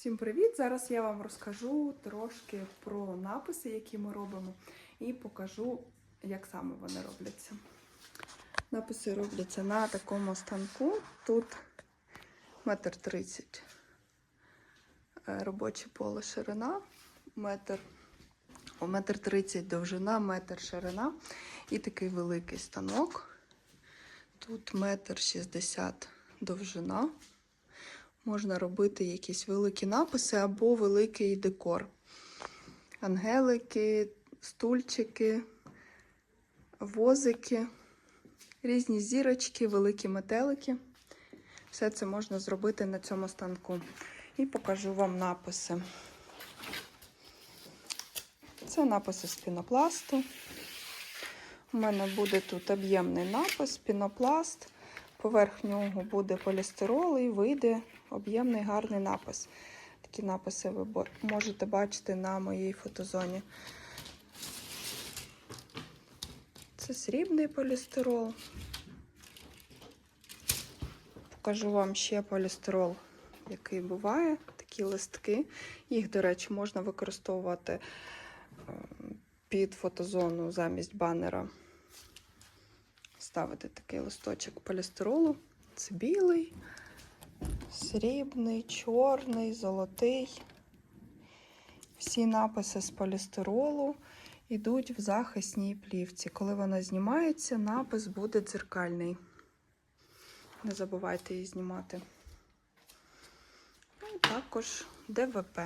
Всім привіт! Зараз я вам розкажу трошки про написи, які ми робимо, і покажу, як саме вони робляться. Написи робляться на такому станку. Тут метр тридцять е, робоче поле ширина, метр, метр тридцять довжина, метр ширина і такий великий станок. Тут метр шістдесят довжина. Можна робити якісь великі написи або великий декор. Ангелики, стульчики, возики, різні зірочки, великі метелики. Все це можна зробити на цьому станку. І покажу вам написи. Це написи з пінопласту. У мене буде тут об'ємний напис, пінопласт. Поверх нього буде полістирол і вийде об'ємний гарний напис. Такі написи ви можете бачити на моїй фотозоні. Це срібний полістирол. Покажу вам ще полістирол, який буває, такі листки. Їх, до речі, можна використовувати е, під фотозону замість банера. Ставити такий листочок полістиролу. Це білий, срібний, чорний, золотий. Всі написи з полістиролу йдуть в захисній плівці. Коли вона знімається, напис буде дзеркальний. Не забувайте її знімати. Ну, і також ДВП.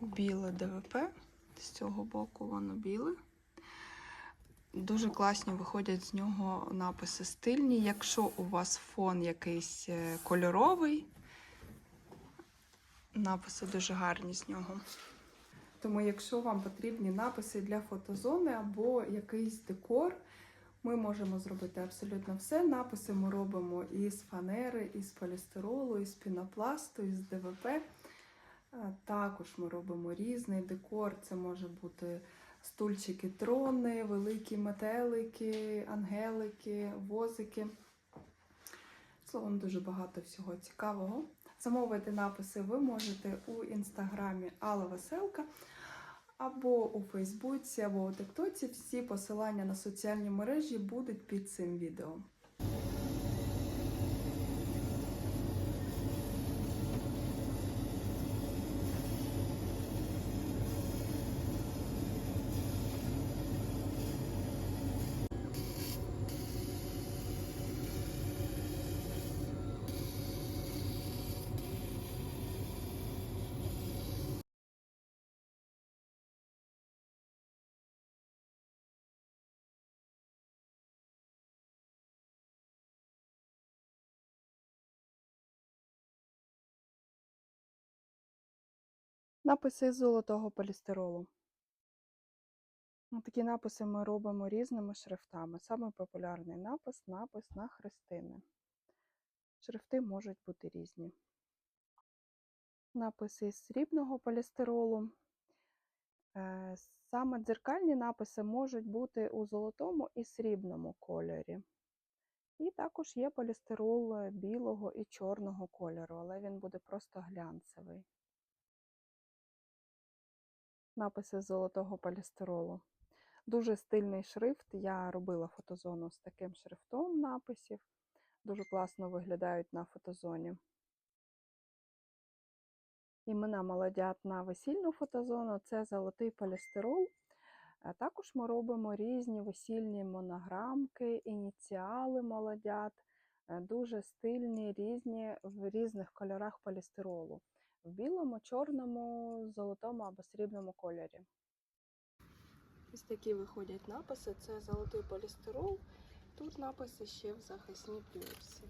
Біле ДВП. З цього боку воно біле. Дуже класні виходять з нього написи стильні. Якщо у вас фон якийсь е, кольоровий, написи дуже гарні з нього. Тому, якщо вам потрібні написи для фотозони або якийсь декор, ми можемо зробити абсолютно все. Написи ми робимо із фанери, із полістиролу, із пінопласту, із ДВП. Е, Також ми робимо різний декор. Це може бути стульчики, трони, великі метелики, ангелики, возики. Словом, дуже багато всього цікавого. Замовити написи ви можете у інстаграмі Алла Веселка або у Фейсбуці, або у Тиктоці. Всі посилання на соціальні мережі будуть під цим відео. Написи з золотого полістиролу. Такі написи ми робимо різними шрифтами. Самий популярний напис напис на хрестини. Шрифти можуть бути різні. Написи з срібного полістиролу. Е, Саме дзеркальні написи можуть бути у золотому і срібному кольорі. І також є полістирол е, білого і чорного кольору, але він буде просто глянцевий. Написи золотого полістиролу. Дуже стильний шрифт. Я робила фотозону з таким шрифтом написів. Дуже класно виглядають на фотозоні. Імена молодят на весільну фотозону це золотий полістирол. Також ми робимо різні весільні монограмки, ініціали молодят, е, дуже стильні, різні в різних кольорах полістиролу. В білому, чорному, золотому або срібному кольорі. Ось такі виходять написи. Це золотий полістирол. Тут написи ще в захисній плівці.